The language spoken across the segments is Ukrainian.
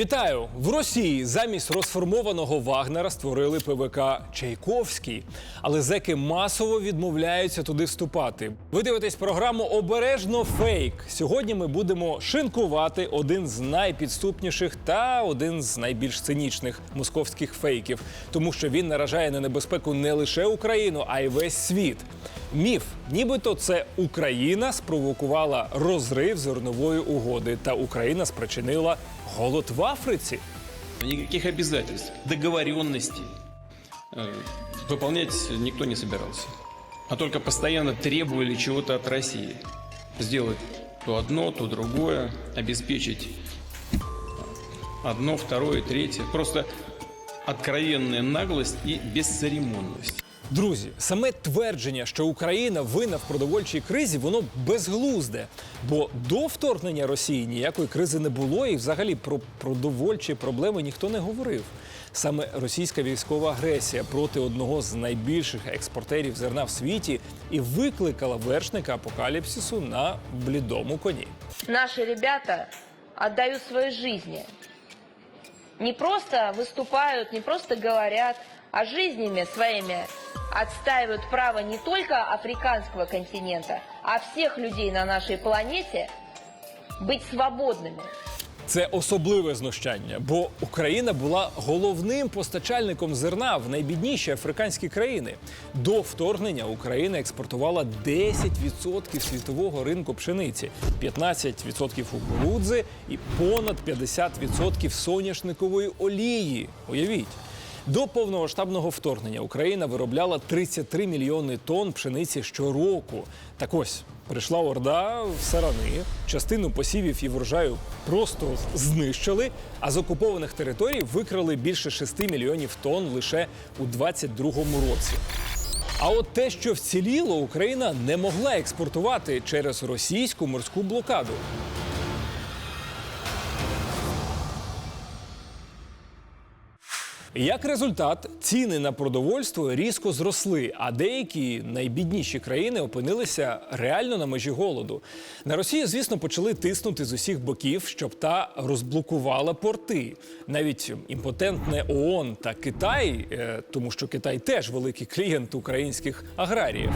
Вітаю в Росії. Замість розформованого Вагнера створили ПВК Чайковський, але зеки масово відмовляються туди вступати. Ви дивитесь програму Обережно фейк. Сьогодні ми будемо шинкувати один з найпідступніших та один з найбільш цинічних московських фейків, тому що він наражає на небезпеку не лише Україну, а й весь світ. Міф, нібито це Україна спровокувала розрив зернової угоди, та Україна спричинила голод в Африці. Никаких обязательств, договоренностей э, выполнять никто не собирался. А только постоянно требовали чего-то от России. Сделать то одно, то другое, обеспечить одно, второе, третье. Просто откровенная наглость и бесцеремонность. Друзі, саме твердження, що Україна винна в продовольчій кризі, воно безглузде. Бо до вторгнення Росії ніякої кризи не було, і взагалі про продовольчі проблеми ніхто не говорив. Саме російська військова агресія проти одного з найбільших експортерів зерна в світі і викликала вершника апокаліпсису на блідому коні. Наши ребята отдают свои жизни. Не просто выступают, не просто говорят, а жизнями своими отстаивают право не только африканского континента, а всех людей на нашей планете быть свободными. Це особливе знущання, бо Україна була головним постачальником зерна в найбідніші африканські країни. До вторгнення Україна експортувала 10% світового ринку пшениці, 15% кукурудзи і понад 50% соняшникової олії. Уявіть. До повномасштабного вторгнення Україна виробляла 33 мільйони тонн пшениці щороку. Так ось прийшла орда в сарани, частину посівів і врожаю просто знищили, а з окупованих територій викрали більше 6 мільйонів тонн лише у 22-му році. А от те, що вціліло, Україна не могла експортувати через російську морську блокаду. Як результат, ціни на продовольство різко зросли, а деякі найбідніші країни опинилися реально на межі голоду. На Росію, звісно, почали тиснути з усіх боків, щоб та розблокувала порти. Навіть імпотентне ООН та Китай, е, тому що Китай теж великий клієнт українських аграріїв.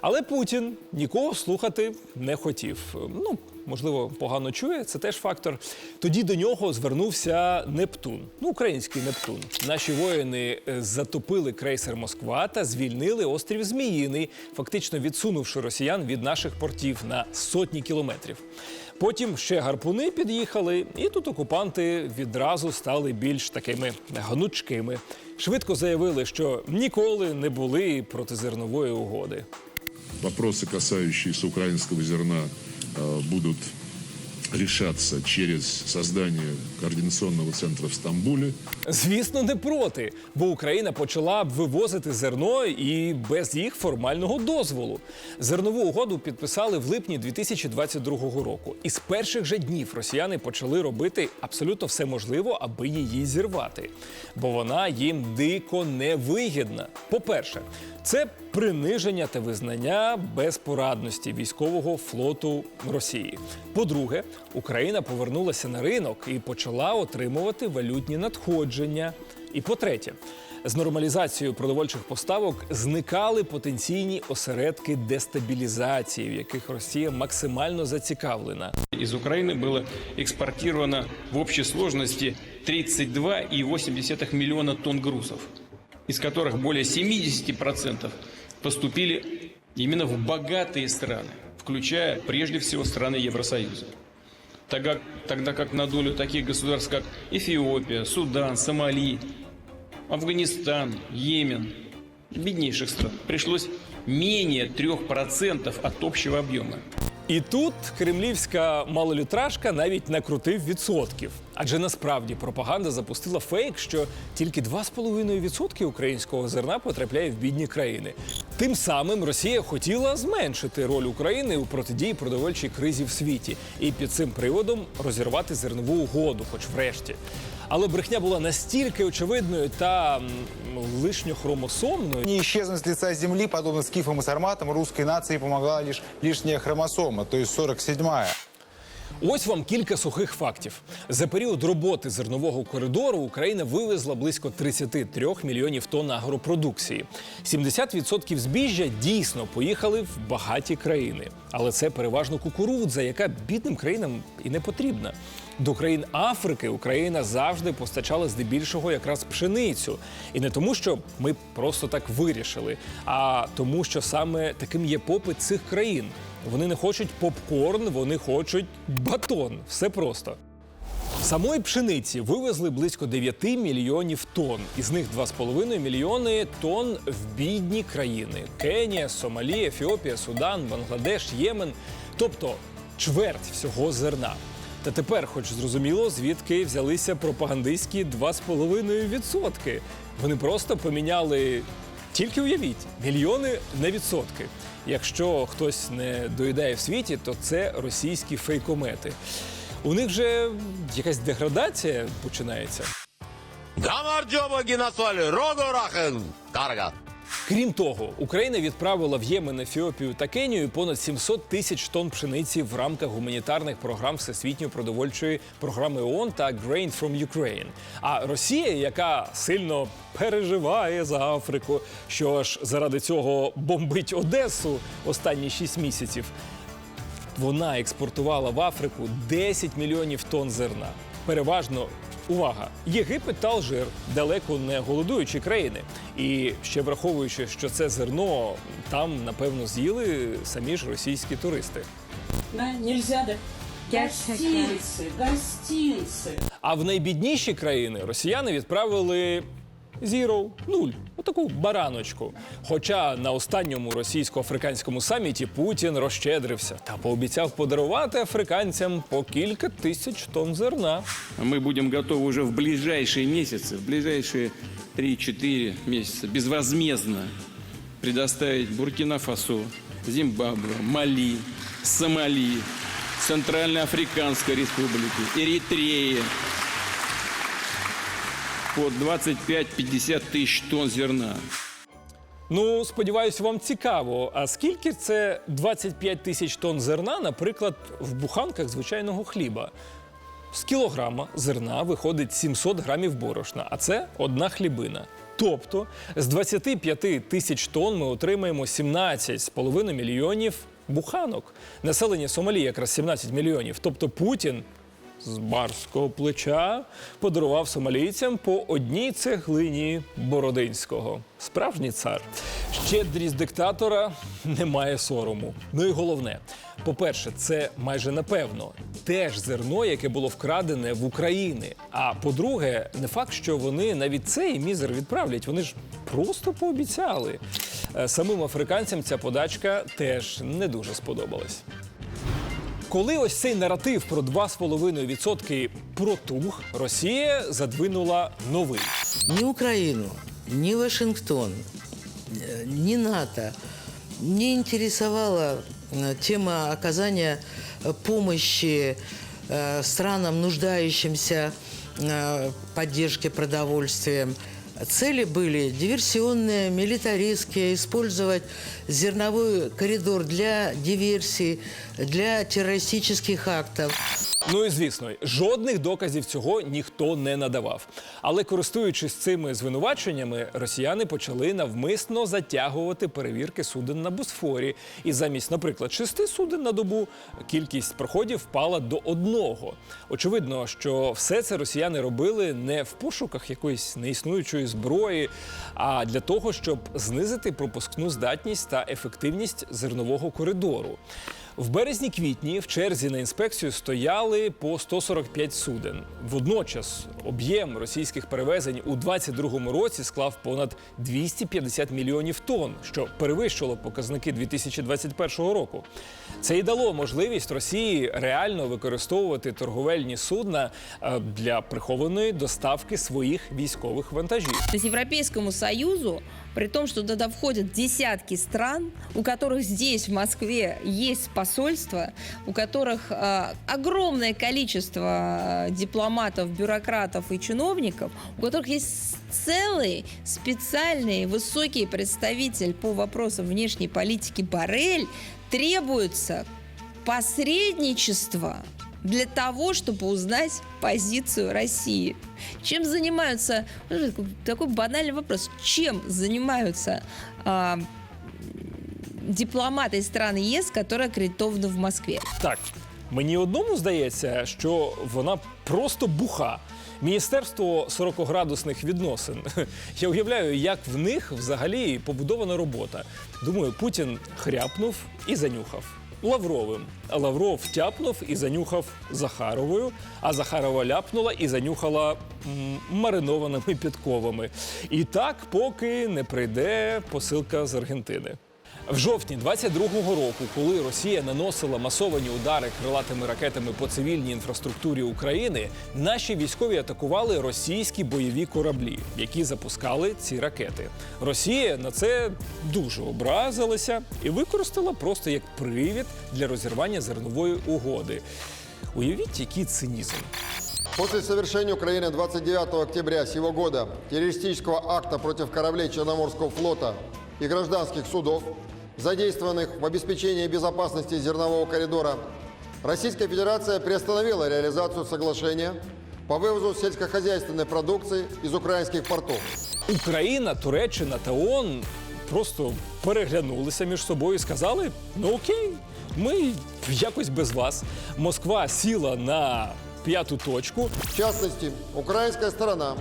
Але Путін нікого слухати не хотів. Ну, можливо, погано чує, це теж фактор. Тоді до нього звернувся Нептун, ну, український Нептун. Наші воїни е, затопили крейсер Москва та звільнили острів Зміїний, фактично відсунувши росіян від наших портів на сотні кілометрів. Потім ще гарпуни під'їхали, і тут окупанти відразу стали більш такими гнучкими. Швидко заявили, що ніколи не були протизернової угоди. Вопросы, касающиеся украинского зерна, будут решаться через создание координационного центра в Стамбуле. Звісно, не проти, бо Україна почала б вивозити зерно і без їх формального дозволу. Зернову угоду підписали в липні 2022 року. І з перших же днів росіяни почали робити абсолютно все можливе, аби її зірвати. Бо вона їм дико невигідна. По-перше, це приниження та визнання безпорадності військового флоту Росії. По-друге, Україна повернулася на ринок і почала отримувати валютні надходження. І по-третє, з нормалізацією продовольчих поставок зникали потенційні осередки дестабілізації, в яких Росія максимально зацікавлена. Из Украины было экспортировано в общей сложности 32,8 миллиона тонн грузов, Из которых более 70% поступили именно в богатые страны, включая прежде всего страны Евросоюза. Тогда, тогда как на долю таких государств, как Эфиопия, Судан, Сомали, Афганистан, Йемен, беднейших стран, пришлось менее 3% от общего объема. І тут кремлівська малолітражка навіть накрутив відсотків. Адже насправді пропаганда запустила фейк, що тільки 2,5% українського зерна потрапляє в бідні країни. Тим самим Росія хотіла зменшити роль України у протидії продовольчій кризі в світі і під цим приводом розірвати зернову угоду, хоч врешті. Але брехня була настільки очевидною та лишньохромосомною. лишньо хромосомною, Не исчезнуть с лица земли, подобно скифам и сарматам, русской нации помогла лишь лишняя хромосома, то есть 47-я. Ось вам кілька сухих фактів. За період роботи зернового коридору Україна вивезла близько 33 мільйонів тонн агропродукції. 70% збіжжя дійсно поїхали в багаті країни, але це переважно кукурудза, яка бідним країнам і не потрібна. До країн Африки Україна завжди постачала здебільшого якраз пшеницю. І не тому, що ми просто так вирішили, а тому, що саме таким є попит цих країн. Вони не хочуть попкорн, вони хочуть батон. Все просто. Самої пшениці вивезли близько 9 мільйонів тонн. Із них 2,5 мільйони тонн в бідні країни: Кенія, Сомалі, Ефіопія, Судан, Бангладеш, Ємен. Тобто чверть всього зерна. Та тепер, хоч зрозуміло, звідки взялися пропагандистські 2,5%. Вони просто поміняли тільки уявіть, мільйони на відсотки. Якщо хтось не доїдає в світі, то це російські фейкомети. У них же якась деградація починається. Назвали Рогорахен Карга. Крім того, Україна відправила в Ємен, Ефіопію та Кенію понад 700 тисяч тонн пшениці в рамках гуманітарних програм Всесвітньої продовольчої програми ООН та Grain from Ukraine. А Росія, яка сильно переживає за Африку, що аж заради цього бомбить Одесу останні 6 місяців, вона експортувала в Африку 10 мільйонів тонн зерна. Переважно, увага, Єгипет та Алжир далеко не голодуючі країни. І ще враховуючи, що це зерно там, напевно, з'їли самі ж російські туристи. Да, нельзя, да. А в найбідніші країни росіяни відправили Zero, нуль, отаку бараночку. Хоча на останньому російсько-африканському саміті Путін розщедрився та пообіцяв подарувати африканцям по кілька тисяч тонн зерна. Мы будем готовы уже в ближайшие месяцы, в ближайшие 3-4 месяца безвозмездно предоставить Буркина-Фасо, Зимбабве, Мали, Сомали, Центральноафриканской Республики, Эритреи по 25-50 тысяч тонн зерна. Ну, сподіваюся, вам цікаво. А скільки це 25 тисяч тонн зерна, наприклад, в буханках звичайного хліба? З кілограма зерна виходить 700 грамів борошна, а це одна хлібина. Тобто з 25 тисяч тонн ми отримаємо 17,5 мільйонів буханок. Населення Сомалі якраз 17 мільйонів. Тобто Путін з барського плеча подарував сомалійцям по одній цеглині Бородинського. Справжній цар. Щедрість диктатора немає сорому. Ну і головне, по-перше, це майже напевно теж зерно, яке було вкрадене в Україні. А по-друге, не факт, що вони навіть цей мізер відправлять. Вони ж просто пообіцяли. Е, Самим африканцям ця подачка теж не дуже сподобалась. Коли ось цей наратив про 2,5% протух, Росія задвинула новий. ни Украину, ни Вашингтон, э, ни НАТО не интересовала э, тема оказания э, помощи э, странам, нуждающимся э, поддержке продовольствием. Цели были диверсионные, милитаристские, использовать зерновой коридор для диверсий, для террористических актов. Ну і звісно, жодних доказів цього ніхто не надавав. Але користуючись цими звинуваченнями, росіяни почали навмисно затягувати перевірки суден на Босфорі. І замість, наприклад, шести суден на добу кількість проходів впала до одного. Очевидно, що все це росіяни робили не в пошуках якоїсь неіснуючої зброї, а для того, щоб знизити пропускну здатність та ефективність зернового коридору. В березні-квітні в черзі на інспекцію стояли по 145 суден. Водночас об'єм російських перевезень у 2022 році склав понад 250 мільйонів тонн, що перевищило показники 2021 року. Це й дало можливість Росії реально використовувати торговельні судна е, для прихованої доставки своїх військових вантажів. То есть Европейскому Союзу, при том, что туда входят десятки стран, у которых здесь, в Москве, есть посольства, у которых э, огромное количество э, дипломатов, бюрократов и чиновников, у которых есть целый специальный высокий представитель по вопросам внешней политики Барель, требуется посредничество для того, чтобы узнать позицию России. Чем занимаются, ну, такой банальный вопрос, чем занимаются а, дипломаты стран ЕС, которые аккредитованы в Москве? Так, мені одному здається, що вона просто буха. Міністерство 40-градусних відносин. Я уявляю, як в них взагалі побудована робота. Думаю, Путін хряпнув і занюхав. Лавровим. Лавров тяпнув і занюхав Захаровою, а Захарова ляпнула і занюхала маринованими підковами. І так, поки не прийде посилка з Аргентини. В жовтні 22-го року, коли Росія наносила масовані удари крилатими ракетами по цивільній інфраструктурі України, наші військові атакували російські бойові кораблі, які запускали ці ракети. Росія на це дуже образилася і використала просто як привід для розірвання зернової угоди. Уявіть, який цинізм. После совершения Украины 29 октября сего года террористического акта против кораблей Черноморского флота и гражданских судов, задействованных в обеспечении безопасности зернового коридора, Российская Федерация приостановила реализацию соглашения по вывозу сельскохозяйственной продукции из украинских портов. Україна, Туреччина та ООН просто переглянулися між собою і сказали: ну окей, ми якось без вас. Москва сіла на п'яту точку. В частности, украинская сторона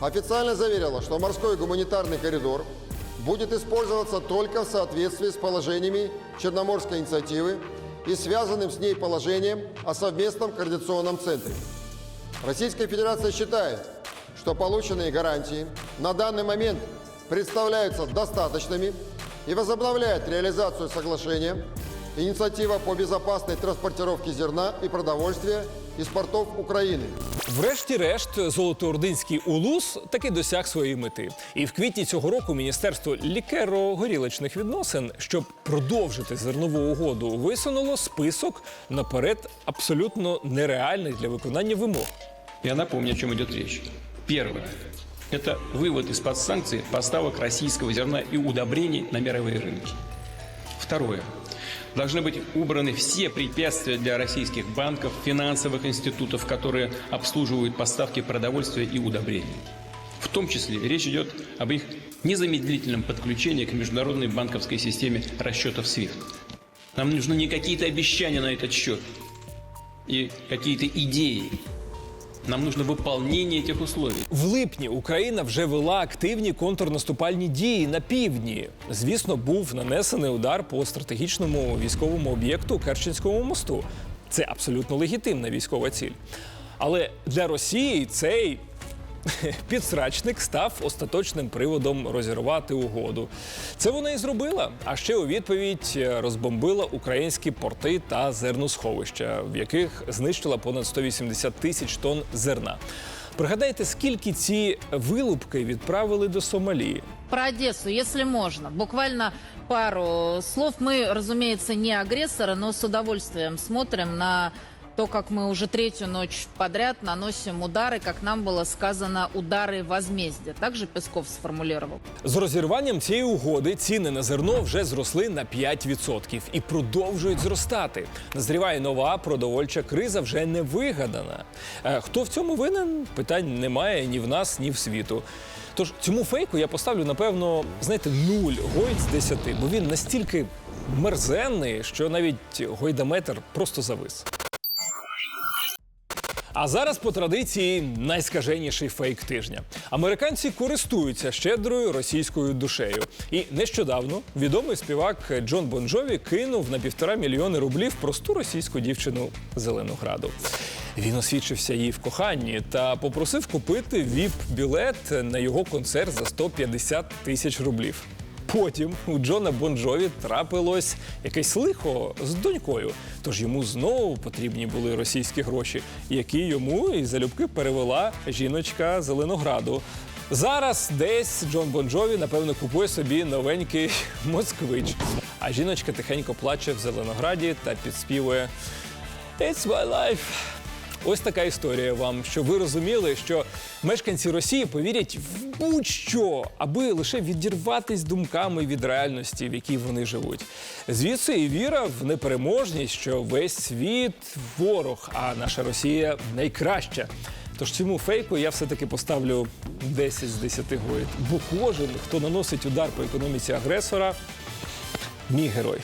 официально заверила, что морской гуманитарный коридор будет использоваться только в соответствии с положениями Черноморской инициативы и связанным с ней положением о совместном координационном центре. Российская Федерация считает, что полученные гарантии на данный момент представляются достаточными и возобновляет реализацию соглашения инициатива по безопасной транспортировке зерна и продовольствия из портов Украины. Врешті-решт, золотоординський улус таки досяг своєї мети. І в квітні цього року Міністерство лікеро-горілочних відносин, щоб продовжити зернову угоду, висунуло список наперед абсолютно нереальних для виконання вимог. Я напомню, о чем идет речь. Первое. Это вывод из-под санкций поставок российского зерна и удобрений на мировые рынки. Второе. Должны быть убраны все препятствия для российских банков, финансовых институтов, которые обслуживают поставки продовольствия и удобрений. В том числе речь идет об их незамедлительном подключении к международной банковской системе расчетов SWIFT. Нам нужны не какие-то обещания на этот счет и какие-то идеи. Нам нужно выполнение этих условий. В липні Україна вже вела активні контрнаступальні дії на півдні. Звісно, був нанесений удар по стратегічному військовому об'єкту Керченському мосту. Це абсолютно легітимна військова ціль. Але для Росії цей підсрачник став остаточним приводом розірвати угоду. Це вона і зробила. А ще у відповідь розбомбила українські порти та зерносховища, в яких знищила понад 180 тисяч тонн зерна. Пригадайте, скільки ці вилупки відправили до Сомалі? Про Одессу, если можно. Буквально пару слов. Мы, разумеется, не агрессоры, но с удовольствием смотрим на то, как мы уже третью ночь подряд наносим удары, как нам было сказано, удары возмездия. Так же Песков сформулировал. З розірванням цієї угоди ціни на зерно вже зросли на 5% і продовжують зростати. Назріває нова продовольча криза, вже не вигадана. Е, Хто в цьому винен? Питань немає ні в нас, ні в світу. Тож цьому фейку я поставлю, напевно, знаєте, нуль гойд з 10, бо він настільки мерзенний, що навіть гойдаметр просто завис. А зараз по традиції найскаженіший фейк тижня. Американці користуються щедрою російською душею. І нещодавно відомий співак Джон Бонджові кинув на півтора мільйони рублів просту російську дівчину Зеленограду. Він освідчився їй в коханні та попросив купити віп-білет на його концерт за 150 тисяч рублів. Потім у Джона Бонджові трапилось якесь лихо з донькою. Тож йому знову потрібні були російські гроші, які йому і залюбки перевела жіночка Зеленограду. Зараз десь Джон Бонджові, напевно, купує собі новенький москвич. А жіночка тихенько плаче в Зеленограді та підспівує It's my life. Ось така історія вам, щоб ви розуміли, що мешканці Росії повірять в будь-що, аби лише відірватись думками від реальності, в якій вони живуть. Звідси і віра в непереможність, що весь світ ворог, а наша Росія найкраща. Тож цьому фейку я все-таки поставлю 10 з 10 гоїд. Бо кожен, хто наносить удар по економіці агресора, мій герой.